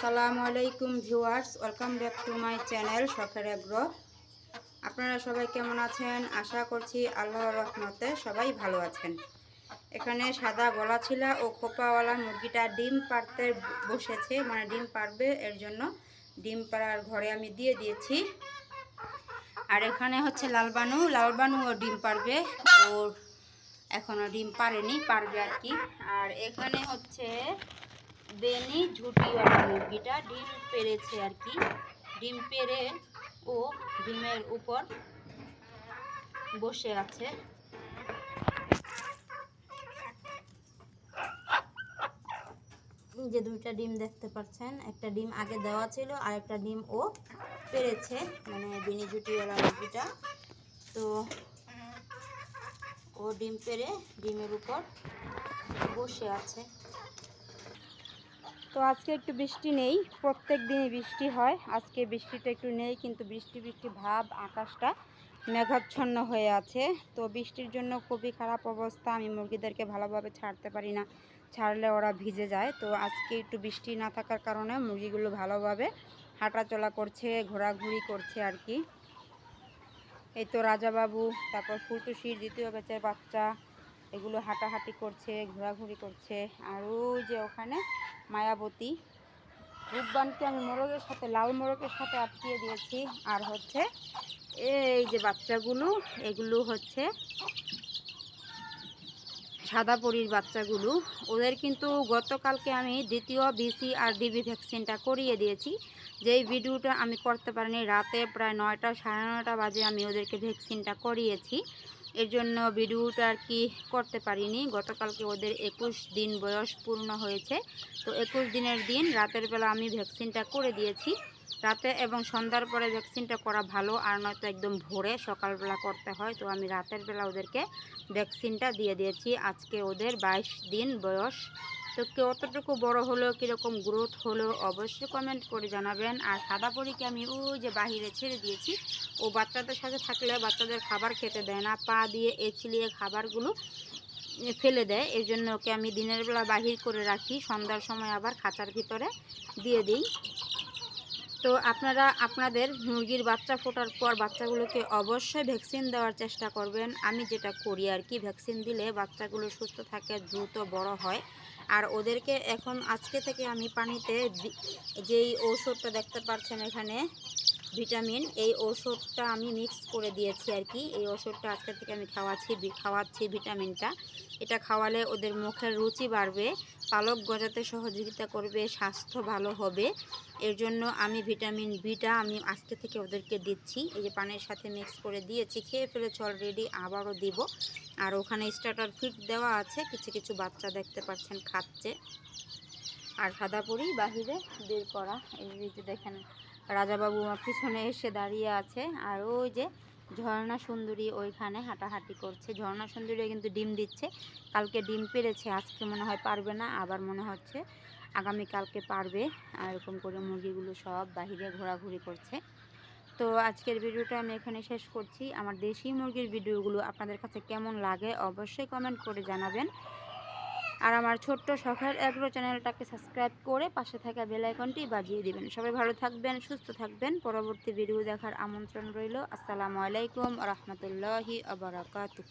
আসসালামু আলাইকুম viewers, welcome back to my channel শখের আগ্রহ আপনারা সবাই কেমন আছেন? আশা করছি আল্লাহর রহমতে সবাই ভালো আছেন। এখানে সাদা গলা ছিলা ও খোপাওয়ালা মুরগিটা ডিম পাড়তে বসেছে মানে ডিম পারবে এর জন্য ডিম পাড়ার ঘরে আমি দিয়ে দিয়েছি। আর এখানে হচ্ছে লালবানু লালবানু ও ডিম পারবে ওর এখনও ডিম পারেনি পারবে আর কি। আর এখানে হচ্ছে বেনি ঝুটিওয়ালা মুরগিটা ডিম পেরেছে আর কি। ডিম পেরে ও ডিমের উপর বসে আছে। যে দুইটা ডিম দেখতে পাচ্ছেন, একটা ডিম আগে দেওয়া ছিল আর একটা ডিম ও পেরেছে মানে বেনি ঝুটিওয়ালা মুরগিটা। তো ও ডিম পেরে ডিমের উপর বসে আছে। তো আজকে একটু বৃষ্টি নেই, প্রত্যেক দিনই বৃষ্টি হয়। আজকে বৃষ্টিটা একটু নেই, কিন্তু বৃষ্টি বৃষ্টি ভাব, আকাশটা মেঘাচ্ছন্ন হয়ে আছে। তো বৃষ্টির জন্য খুবই খারাপ অবস্থা, আমি মুরগিদেরকে ভালোভাবে ছাড়তে পারি না। ছাড়লে ওরা ভিজে যায়। তো আজকে একটু বৃষ্টি না থাকার কারণে মুরগিগুলো ভালোভাবে হাঁটাচলা করছে, ঘোরাঘুরি করছে আর কি। এই তো রাজাবাবু, তারপর ফুলটুসির দ্বিতীয় ব্যাচের বাচ্চা। এগুলো হাঁটাহাঁটি করছে, ঘোরাঘুরি করছে। আর ওই যে ওখানে মায়াবতী, রূপবানকে আমি মোরগের সাথে, লাল মোরগের সাথে আটকিয়ে দিয়েছি। আর হচ্ছে এই যে বাচ্চাগুলো, এগুলো হচ্ছে সাদা পরির বাচ্চাগুলো। ওদের কিন্তু গতকালকে আমি দ্বিতীয় বিসি আর ডিবি ভ্যাকসিনটা করিয়ে দিয়েছি। যেই ভিডিওটা আমি করতে পারিনি, রাতে প্রায় নয়টা, সাড়ে নয়টা বাজে আমি ওদেরকে ভ্যাকসিনটা করিয়েছি। এর জন্য ভিডিওটা আর কি করতে পারিনি। গতকালকে ওদের একুশ দিন বয়স পূর্ণ হয়েছে। তো একুশ দিনের দিন রাতের বেলা আমি ভ্যাকসিনটা করে দিয়েছি। রাতে এবং সন্ধ্যার পরে ভ্যাকসিনটা করা ভালো, আর নয়তো একদম ভোরে সকালবেলা করতে হয়। তো আমি রাতের বেলা ওদেরকে ভ্যাকসিনটা দিয়ে দিয়েছি। আজকে ওদের বাইশ দিন বয়স। তো কতটুকু বড় হলো কীরকম গ্রোথ হলো অবশ্যই কমেন্ট করে জানাবেন। আর সাদা পরীকে আমি ওই যে বাহিরে ছেড়ে দিয়েছি, ও বাচ্চাদের সাথে থাকলে বাচ্চাদের খাবার খেতে দেয় না, পা দিয়ে এছলিয়ে খাবারগুলো ফেলে দেয়। এই জন্য ওকে আমি দিনের বেলা বাহির করে রাখি, সন্ধ্যার সময় আবার খাঁচার ভিতরে দিয়ে দিই। তো আপনারা, আপনাদের মুরগির বাচ্চা ফোটার পর বাচ্চাগুলোকে অবশ্যই ভ্যাকসিন দেওয়ার চেষ্টা করবেন। আমি যেটা করি আর কি, ভ্যাকসিন দিলে বাচ্চাগুলো সুস্থ থাকে, দ্রুত বড় হয়। আর ওদেরকে এখন আজকে থেকে আমি পানিতে যেই ঔষধটা দেখতে পাচ্ছেন এখানে ভিটামিন, এই ওষুধটা আমি মিক্স করে দিয়েছি আর কি। এই ওষুধটা আজকে থেকে আমি খাওয়াচ্ছি খাওয়াচ্ছি ভিটামিনটা। এটা খাওয়ালে ওদের মুখের রুচি বাড়বে, পালক গজাতে সহযোগিতা করবে, স্বাস্থ্য ভালো হবে। এর জন্য আমি ভিটামিন বিটা আমি আজকে থেকে ওদেরকে দিচ্ছি। এই যে পানির সাথে মিক্স করে দিয়েছি, খেয়ে ফেলে ফেলেছি অলরেডি আবারও দিব। আর ওখানে স্টার্টার ফিট দেওয়া আছে, কিছু কিছু বাচ্চা দেখতে পাচ্ছেন, খাচ্ছে। আর সাদা পরি বাহিরে বের করা। এই যে দেখেন, রাজাবাবু আমার পিছনে এসে দাঁড়িয়ে আছে। আর ওই যে ঝর্ণা সুন্দরী ওইখানে হাঁটাহাঁটি করছে। ঝর্ণা সুন্দরী কিন্তু ডিম দিচ্ছে। কালকে ডিম পেরেছে, আজকে মনে হয় পারবে না, আবার মনে হচ্ছে আগামী কালকে পারবে। আর এরকম করে মুরগিগুলো সব বাহিরে ঘোরাঘুরি করছে। তো আজকের ভিডিওটা আমি এখানে শেষ করছি। আমার দেশি মুরগির ভিডিওগুলো আপনাদের কাছে কেমন লাগে অবশ্যই কমেন্ট করে জানাবেন। আর আমার ছোট্ট শখের এগ্রো চ্যানেলটাকে সাবস্ক্রাইব করে পাশে থাকা বেলাইকনটি বাজিয়ে দিবেন। সবাই ভালো থাকবেন, সুস্থ থাকবেন। পরবর্তী ভিডিও দেখার আমন্ত্রণ রইল। আসসালামু আলাইকুম রহমতুল্লাহি আবরাকাতু